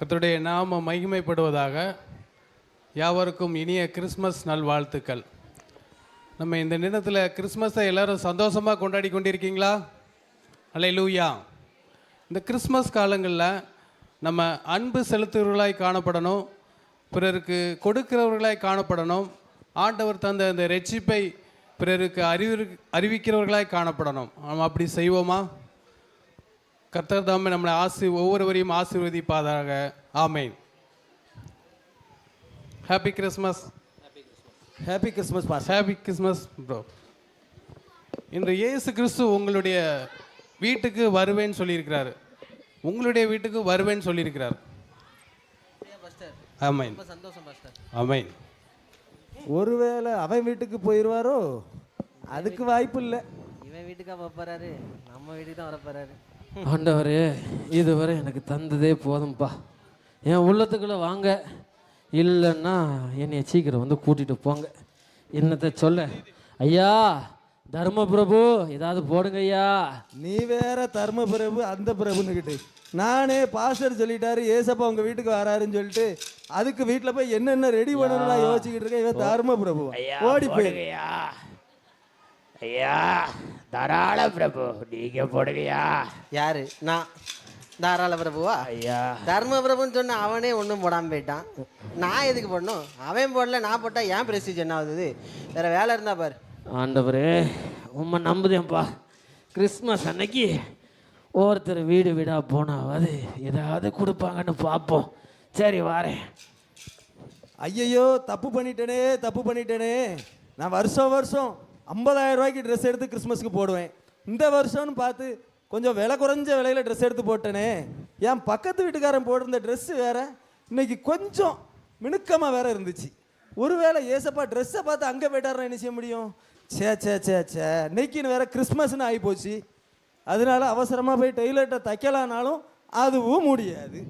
கத்தருடைய நாம மகிமைப்படுவதாக யாவருக்கும் இனிய கிறிஸ்மஸ் நல்வாழ்த்துக்கள். நம்ம இந்த நேரத்தில் கிறிஸ்மஸை எல்லாரும் சந்தோஷமாக கொண்டாடி கொண்டிருக்கீங்களா? அலை லூயா இந்த கிறிஸ்மஸ் காலங்களில் நம்ம அன்பு செலுத்துகிறவர்களாய் காணப்படணும் பிறருக்கு கொடுக்கிறவர்களாய் காணப்படணும் ஆண்டவர் தந்த இந்த ரெட்சிப்பை பிறருக்கு அறிவி அறிவிக்கிறவர்களாய் காணப்படணும். நம்ம அப்படி செய்வோமா? கர்த்தர் தாமே நம்மளை ஆசி ஒவ்வொருவரையும் ஆசீர்வதிப்பாதாக ஆமென். Happy Christmas happy Christmas boss happy Christmas bro இன்று இயேசு கிறிஸ்து உங்களுடைய வீட்டுக்கு வருவேன்னு சொல்லியிருக்கிறாரு. உங்களுடைய வீட்டுக்கு வருவேன்னு சொல்லியிருக்கிறார். ஆமைன். ரொம்ப சந்தோஷம் பாஸ்டர் ஆமைன். ஒருவேளை அவன் வீட்டுக்கு போயிடுவாரோ அதுக்கு வாய்ப்பு இல்லை. இவன் வீட்டுக்கா போறாரு. நம்ம வீட்டுக்கு தான் வரப்போறாரு. ஆண்டவரே இதுவரை எனக்கு தந்ததே போதும்ப்பா என் உள்ளத்துக்குள்ளே வாங்க. இல்லைன்னா என்னை சீக்கிரம் வந்து கூட்டிகிட்டு போங்க. என்னத்தை சொல்ல ஐயா தர்ம பிரபு ஏதாவது போடுங்க ஐயா. நீ வேற தர்ம பிரபு அந்த பிரபுன்னுக்கிட்டு நானே பாஸ்டர் சொல்லிட்டாரு ஏசப்பா உங்க வீட்டுக்கு வராருன்னு சொல்லிட்டு அதுக்கு வீட்டில் போய் என்னென்ன ரெடி பண்ணணும் நான் யோசிச்சுக்கிட்டு இருக்கேன் இவன் தர்ம பிரபு ஓடி போய் ஐயா தாராள பிரபு நீங்க போடுங்கய்யா. யாரு? நான் தாராள பிரபுவா? ஐயா. தர்ம பிரபுன்னு சொன்ன அவனே ஒன்றும் போடாம போயிட்டான். நான் எதுக்கு போடணும்? அவன் போடல நான் போட்டா ஏன் பிரஸ்டீஜ் என்ன ஆகுது? வேற வேலை இருந்தா பாரு. ஆண்டவரே உம்மை நம்புதேன்ப்பா. கிறிஸ்மஸ் அன்னைக்கு ஒருத்தர் வீடு வீடாக போனாவது ஏதாவது கொடுப்பாங்கன்னு பார்ப்போம் சரி வாரேன். ஐயையோ தப்பு பண்ணிட்டேனே தப்பு பண்ணிட்டேனே. நான் வருஷம் வருஷம் 50000 ரூபாய்க்கு ட்ரெஸ் எடுத்து கிறிஸ்மஸ்க்கு போடுவேன். இந்த வருஷம்னு பார்த்து கொஞ்சம் விலை குறைஞ்ச விலையில் ட்ரெஸ் எடுத்து போட்டேனே. என் பக்கத்து வீட்டுக்காரன் போட்டிருந்த ட்ரெஸ்ஸு வேறு இன்னைக்கு கொஞ்சம் மினுக்கமாக வேற இருந்துச்சு. ஒருவேளை ஏசப்பா ட்ரெஸ்ஸை பார்த்து அங்கே போயிட்டாருன்னா என்ன செய்ய முடியும்? சே சே சே சே இன்னைக்குன்னு வேற கிறிஸ்மஸ்னு ஆகி போச்சு அதனால அவசரமாக போய் டெய்லர்கிட்ட தைக்கலானாலும் அதுவும் முடியாது.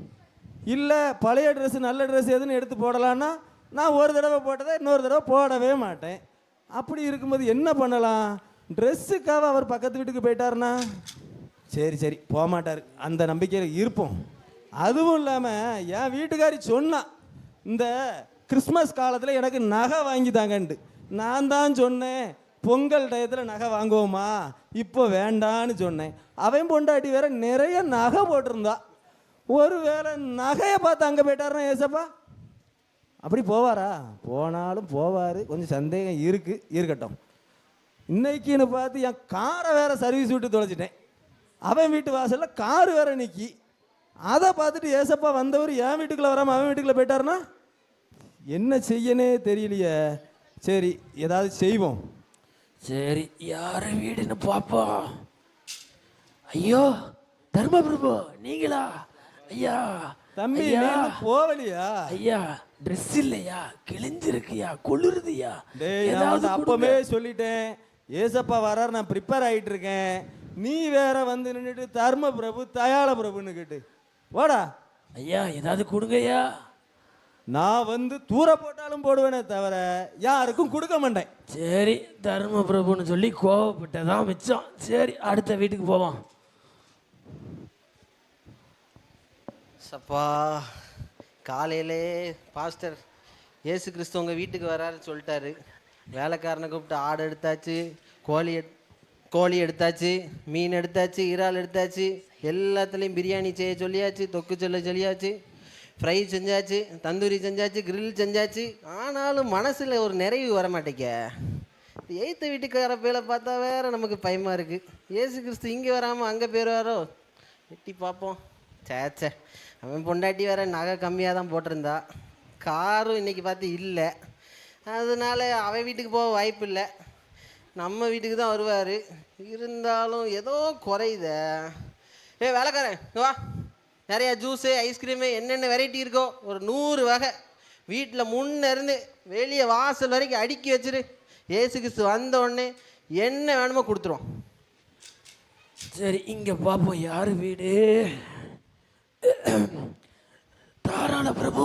இல்லை பழைய ட்ரெஸ்ஸு நல்ல ட்ரெஸ் எதுன்னு எடுத்து போடலான்னா நான் ஒரு தடவை போட்டதை இன்னொரு தடவை போடவே மாட்டேன். அப்படி இருக்கும்போது என்ன பண்ணலாம்? ட்ரெஸ்ஸுக்காக அவர் பக்கத்து வீட்டுக்கு போயிட்டாருன்னா சரி சரி போக மாட்டார் அந்த நம்பிக்கையில் இருப்போம். அதுவும் இல்லாமல் என் வீட்டுக்காரி சொன்னான் இந்த கிறிஸ்மஸ் காலத்தில் எனக்கு நகை வாங்கி தாங்கன்ட்டு. நான் தான் சொன்னேன் பொங்கல் டயத்தில் நகை வாங்குவோமா? இப்போ வேண்டான்னு சொன்னேன். அவன் பொண்டாட்டி வேற நிறைய நகை போட்டிருந்தா. ஒருவேளை நகையை பார்த்து அங்கே போயிட்டாருன்னா ஏசப்பா? அப்படி போவாரா? போனாலும் போவார். கொஞ்சம் சந்தேகம் இருக்கு இருக்கட்டும். இன்னைக்குன்னு பார்த்து என் காரை வேற சர்வீஸ் விட்டு தொலைச்சிட்டேன். அவன் வீட்டு வாசலில் கார் வேற நிக்கி. அதை பார்த்துட்டு ஏசப்பா வந்தவர் என் வீட்டுக்குள்ளே வராமல் அவன் வீட்டுக்குள்ளே போயிட்டாருன்னா? என்ன செய்யனே தெரியலையே. சரி ஏதாவது செய்வோம். சரி யார் வீடுன்னு பார்ப்போம். ஐயோ தர்ம பிரபு நீங்களா? ஐயா தம்பி போகலையா? ஐயா ட்ரெஸ் இல்லையா? கிழிஞ்சிருக்குயா? குளிருதுயா? ஏதாவது. அப்பவே சொல்லிட்டேன். ஏசப்பா வரார் நான் ப்ரிப்பேர் ஆகிட்டு இருக்கேன் நீ வேற வந்து நின்றுட்டு தர்ம பிரபு தயாள பிரபுன்னு கேட்டு. வாடா. ஐயா ஏதாவது கொடுங்கய்யா. நான் வந்து தூர போட்டாலும் போடுவேனே தவிர யாருக்கும் கொடுக்க மாட்டேன். சரி தர்ம பிரபுன்னு சொல்லி கோவப்பட்டதான் மிச்சம். சரி அடுத்த வீட்டுக்கு போவோம். சப்பா. காலையிலே பாஸ்டர் ஏசு கிறிஸ்து உங்கள் வீட்டுக்கு வராருன்னு சொல்லிட்டாரு. வேலைக்காரனை கூப்பிட்டு ஆடு எடுத்தாச்சு கோழி எட் கோழி எடுத்தாச்சு மீன் எடுத்தாச்சு இறால் எடுத்தாச்சு எல்லாத்துலேயும் பிரியாணி செய்ய சொல்லியாச்சு தொக்கு சொல்ல சொல்லியாச்சு ஃப்ரை செஞ்சாச்சு தந்தூரி செஞ்சாச்சு கிரில் செஞ்சாச்சு. ஆனாலும் மனசில் ஒரு நிறைவு வர மாட்டேங்க எய்த்த வீட்டுக்கார பேரை பார்த்தா வேற நமக்கு பயமாக இருக்குது ஏசு கிறிஸ்து இங்கே வராமல் அங்கே போயிடுவாரோ எட்டி பார்ப்போம். சேச்சே அவன் பொண்டாட்டி வேற நகை கம்மியாக தான் போட்டிருந்தா. காரும் இன்னைக்கு பார்த்து இல்லை. அதனால அவன் வீட்டுக்கு போக வாய்ப்பு இல்லை. நம்ம வீட்டுக்கு தான் வருவார். இருந்தாலும் ஏதோ குறையுதே. ஏ வேலைக்காரன் வா. நிறையா ஜூஸு ஐஸ்கிரீமு என்னென்ன வெரைட்டி இருக்கோ ஒரு நூறு வகை. வீட்டில் முன்னேருந்து வெளியே வாசல் வரைக்கும் அடுக்கி வச்சிரு. ஏசு கிறிஸ்து வந்தோடனே என்ன வேணுமோ கொடுத்துருவோம். சரி இங்கே பார்ப்போம் யார் வீடு? தாராள பிரபு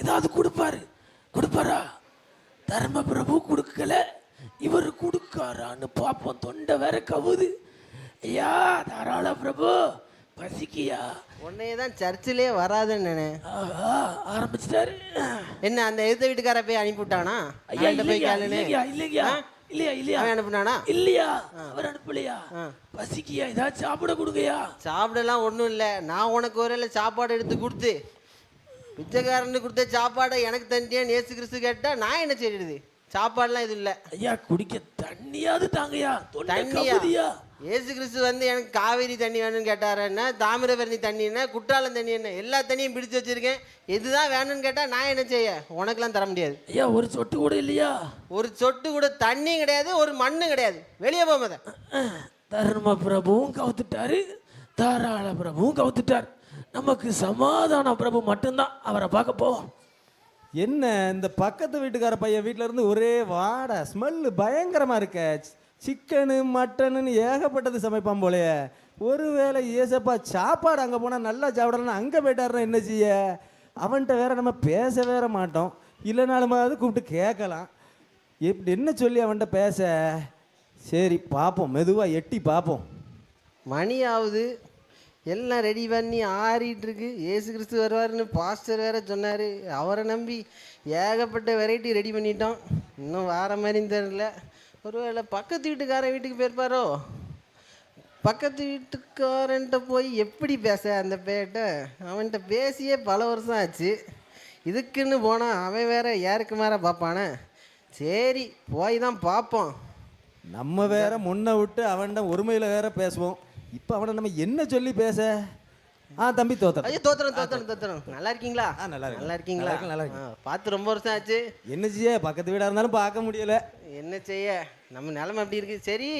ஏதாவது கொடுப்பாரு. கொடுப்பாரா? தர்ம பிரபு கொடுக்கல. இவர் கொடுக்காரான்னு பார்ப்போம் தொண்டை வேற கவுது. ஐயா தாராள பிரபு பசிக்கியா? உன்னையே தான் சர்ச்சிலே வராதுன்னு நினை ஆரம்பிச்சிட்டாரு. என்ன அந்த எதிர்த்த வீட்டுக்கார போய் அனுப்பி விட்டானா ஐயா போய் இல்லையா இல்லையா இல்லையா இல்லையா? அவன் அனுப்புனானா? இல்லையா? அவர் அனுப்பலையா? பசிக்கியா? ஏதாவது சாப்பிட கொடுங்கயா? சாப்பிடலாம் ஒன்றும் இல்லை. நான் உனக்கு ஒரு சாப்பாடு எடுத்து கொடுத்து பிச்சைக்காரனுக்கு கொடுத்த சாப்பாடை எனக்கு தண்டியான்னு ஏசு கிறிஸ்து கேட்டா நான் என்ன செய்யுது சாப்பாடுலாம் இது இல்லை. ஐயா குடிக்க தண்ணியாவது தாங்கயா தண்ணியா? ஏசு கிறிஸ்து வந்து எனக்கு காவேரி தண்ணி வேணும்னு கேட்டாருன்னா தாமிரபரணி தண்ணி என்ன? குற்றாலம் தண்ணி என்ன? எல்லா தண்ணியும் பிடிச்சு வச்சிருக்கேன். எதுதான் வேணும்னு கேட்டா நான் என்ன செய்ய? உனக்கெல்லாம் தர முடியாது. ஐயா ஒரு சொட்டு கூட இல்லையா? ஒரு சொட்டு கூட தண்ணியும் கிடையாது ஒரு மண்ணும் கிடையாது. வெளியே போகாத தர்ம பிரபுவும் கவுத்துட்டாரு. தாராள பிரபுவும் கவுத்துட்டார். நமக்கு சமாதான பிரபு மட்டும்தான். அவரை பார்க்க போவோம். என்ன இந்த பக்கத்து வீட்டுக்கார பையன் வீட்ல இருந்து ஒரே வாடை. ஸ்மெல்லு பயங்கரமா இருக்க. சிக்கனு மட்டனுன்னு ஏகப்பட்டது சமைப்பான் போலயே. ஒருவேளை ஏசப்பா சாப்பாடு அங்கே போனால் நல்லா சாப்பிடலன்னு அங்கே போயிட்டாருன்னா என்ன செய்ய? அவன்கிட்ட வேற நம்ம பேச வேற மாட்டோம். இல்லைனாலுமாவது கூப்பிட்டு கேட்கலாம். எப்படி என்ன சொல்லி அவன்கிட்ட பேச? சரி பார்ப்போம் மெதுவாக எட்டி பார்ப்போம் மணி ஆகுது எல்லாம் ரெடி பண்ணி ஆறிட்டு இருக்கு. ஏசு கிறிஸ்து வருவாருன்னு பாஸ்டர் வேற சொன்னார். அவரை நம்பி ஏகப்பட்ட வெரைட்டி ரெடி பண்ணிட்டோம். இன்னும் வார மாதிரி தெரியல. ஒருவேளை பக்கத்து வீட்டுக்காரன் வீட்டுக்கு போயிருப்பாரோ? பக்கத்து வீட்டுக்காரன்ட்ட போய் எப்படி பேச அந்த பேட்ட? அவன்கிட்ட பேசியே பல வருஷம் ஆச்சு. இதுக்குன்னு போனால் அவன் வேற யாருக்கு மேலே பார்ப்பானே? சரி போய் தான் பார்ப்போம். நம்ம வேற முன்ன விட்டு அவன்கிட்ட ஒருமையில் வேற பேசுவோம். இப்போ அவனை நம்ம என்ன சொல்லி பேச? ஆ தம்பி தோத்தர் ஐயோ தோத்துறோம் தோத்துறோம் தோத்துறோம் நல்லா இருக்கீங்களா? ஆ, நல்லா இருக்கேன். நல்லா இருக்கீங்களா? நல்லா. ஆ, பார்த்து ரொம்ப வருஷம் ஆச்சு. என்ன செய்ய? பக்கத்து வீடாக இருந்தாலும் பார்க்க முடியல. என்ன செய்ய? நம்ம நிலைமை அப்படி இருக்கு? சரி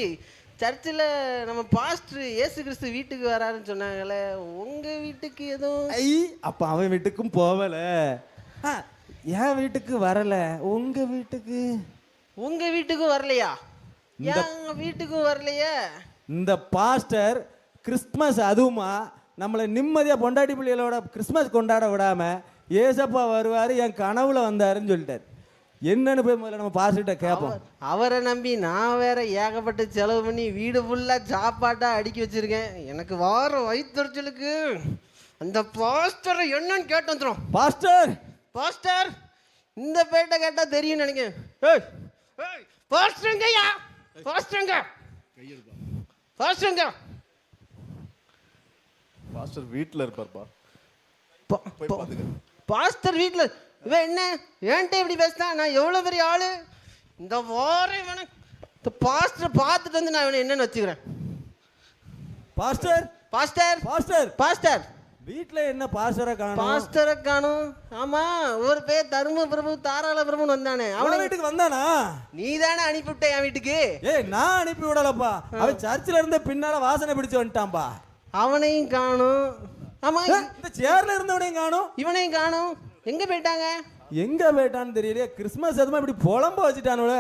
சர்ச்சில் நம்ம பாஸ்டர் இயேசு கிறிஸ்து வீட்டுக்கு வராருன்னு சொன்னாங்களே உங்கள் வீட்டுக்கு எதுவும்? ஐ அப்ப அவன் வீட்டுக்கும் போகல ஆ, என் வீட்டுக்கு வரல. உங்க வீட்டுக்கு? உங்கள் வீட்டுக்கும் வரலையா? என் வீட்டுக்கும் வரலையே. இந்த பாஸ்டர் கிறிஸ்மஸ் அதுவுமா? நம்மளை நிம்மதியா பொண்டாட்டி பிள்ளைகளோட கிறிஸ்மஸ் கொண்டாட விடாம ஏசப்பா வருவாரு என் கனவுல வந்தாருன்னு சொல்லிட்டார். என்னன்னு போய் முதல்ல நம்ம பாஸ்டர்கிட்ட கேட்போம் அவரை நம்பி நான் வேற ஏகப்பட்ட செலவு பண்ணி வீடு ஃபுல்லாக சாப்பாட்டாக அடுக்கி வச்சிருக்கேன். எனக்கு வார வயிற்றுச்சலுக்கு அந்த பாஸ்டரை என்னன்னு கேட்டு வந்துடும் பாஸ்டர் பாஸ்டர் இந்த பேட்டை கேட்டா தெரியும் நினைக்கிறேன். ஏய் ஏய் பாஸ்டருங்கய்யா பாஸ்டருங்க பாஸ்டருங்க பாஸ்டர் வீட்டில் இருப்பார்ப்பா. பா- பா- பாஸ்டர் வீட்டில் இவன் என்ன? ஏன்ட்ட இப்படி பேசினா? நான் எவ்வளோ பெரிய ஆளு? இந்த வாரம் இவனை இந்த பாஸ்டர் பார்த்துட்டு வந்து நான் இவனை என்னன்னு வச்சுக்கிறேன். பாஸ்டர்! பாஸ்டர்! பாஸ்டர்! பாஸ்டர்! வீட்ல என்ன பாஸ்டரை காணோம்? பாஸ்டரை காணும். ஆமா ஒரு பேர் தரும பிரபு தாராள பிரபுன்னு வந்தானே. அவன அவனை வீட்டுக்கு வந்தானா? நீ தானே அனுப்பிவிட்ட என் வீட்டுக்கு? ஏய் நான் அனுப்பி விடலப்பா. அவன் சர்ச்சில் இருந்த பின்னால வாசனை பிடிச்சு வந்துட்டான்பா. அவனையும் காணும். ஆமா இந்த சேர்ல இருந்தவனையும் காணும். இவனையும் காணும். எங்க போயிட்டாங்க? எங்க போயிட்டான்னு தெரியலையே கிறிஸ்மஸ் அதுமா இப்படி புலம்ப வச்சுட்டானுல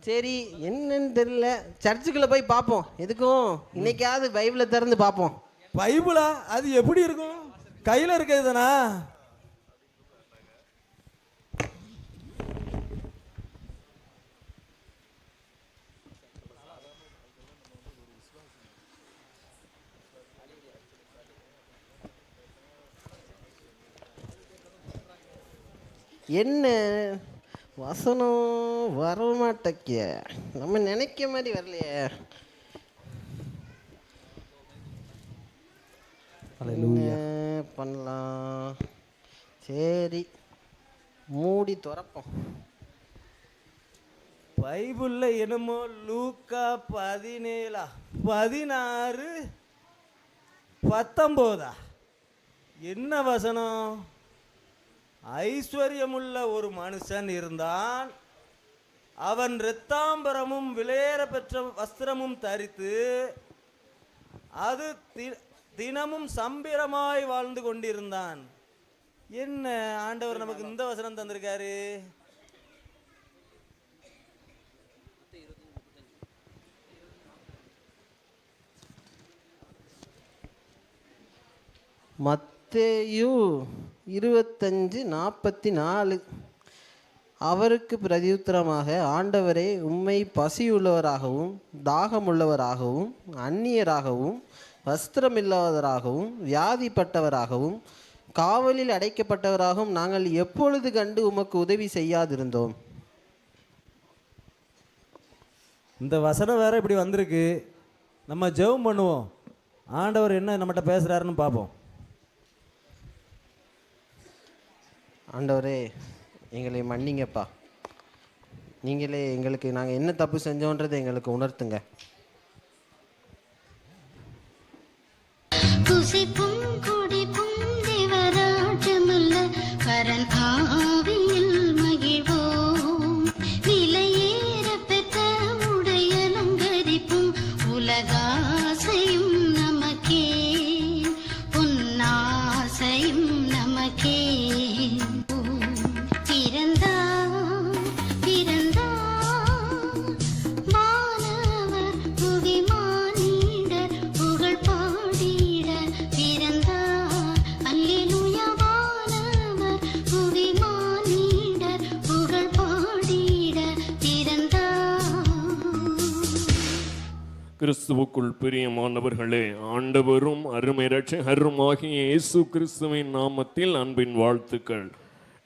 சரி என்னன்னு தெரியல. சர்ச்சுக்குள்ள போய் பார்ப்போம். எதுக்கும்? இன்னைக்காவது பைபிளை திறந்து பார்ப்போம். பைபிளா? அது எப்படி இருக்கும்? கையில இருக்கிறது தானா? என்ன? வசனம் வர மாட்டேக்க நம்ம நினைக்க மாதிரி வரலையே. என்ன பண்ணலாம்? சரி மூடி துறப்போம். பைபிள்ல என்னமோ லூக்கா பதினேழா பதினாறு பத்தொம்போதா? என்ன வசனம்? ஐஸ்வர்யமுள்ள ஒரு மனுஷன் இருந்தான். அவன் இரத்தாம்பரமும் விலையேற பெற்ற வஸ்திரமும் தரித்து அது தி- தினமும் சம்பிரமாய் வாழ்ந்து கொண்டிருந்தான். என்ன ஆண்டவர் நமக்கு இந்த வசனம் தந்திருக்காரு? மத்தேயு இருபத்தஞ்சு நாற்பத்தி நாலு அவருக்கு பிரதியுத்தரமாக ஆண்டவரே உம்மை பசியுள்ளவராகவும் தாகமுள்ளவராகவும் அந்நியராகவும் வஸ்திரமில்லாதவராகவும் வியாதிப்பட்டவராகவும் காவலில் அடைக்கப்பட்டவராகவும் நாங்கள் எப்பொழுது கண்டு உமக்கு உதவி செய்யாதிருந்தோம்? இந்த வசனம் வேற இப்படி வந்திருக்கு. நம்ம ஜெபம் பண்ணுவோம். ஆண்டவர் என்ன நம்மகிட்ட பேசுகிறாருன்னு பார்ப்போம். ஆண்டவரே எங்களை மன்னிங்கப்பா. நீங்களே எங்களுக்கு நாங்கள் என்ன தப்பு செஞ்சோன்றதை எங்களுக்கு உணர்த்துங்க. புசிப்பும் கிறிஸ்துவுக்குள் பிரியமானவர்களே ஆண்டவரும் அருமை ரட்சகரும் ஆகிய இயேசு கிறிஸ்துவின் நாமத்தில் அன்பின் வாழ்த்துக்கள்.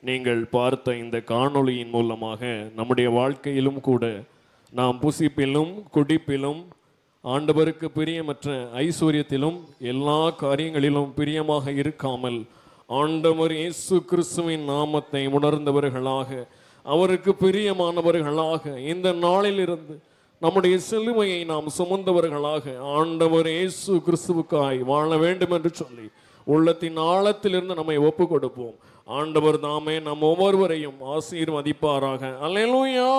நீங்கள் பார்த்த இந்த காணொளியின் மூலமாக நம்முடைய வாழ்க்கையிலும் கூட நாம் புசிப்பிலும் குடிப்பிலும் ஆண்டவருக்கு பிரியமற்ற ஐஸ்வர்யத்திலும் எல்லா காரியங்களிலும் பிரியமாக இருக்காமல் ஆண்டவர் இயேசு கிறிஸ்துவின் நாமத்தை உணர்ந்தவர்களாக அவருக்கு பிரியமானவர்களாக இந்த நாளிலிருந்து நம்முடைய சிலுவையை நாம் சுமந்தவர்களாக ஆண்டவர் இயேசு கிறிஸ்துவுக்காய் வாழ வேண்டும் என்று சொல்லி உள்ளத்தின் ஆழத்திலிருந்து நம்மை ஒப்பு கொடுப்போம் ஆண்டவர் தாமே நம் ஒவ்வொருவரையும் ஆசீர்வதிப்பாராக. அல்லேலூயா!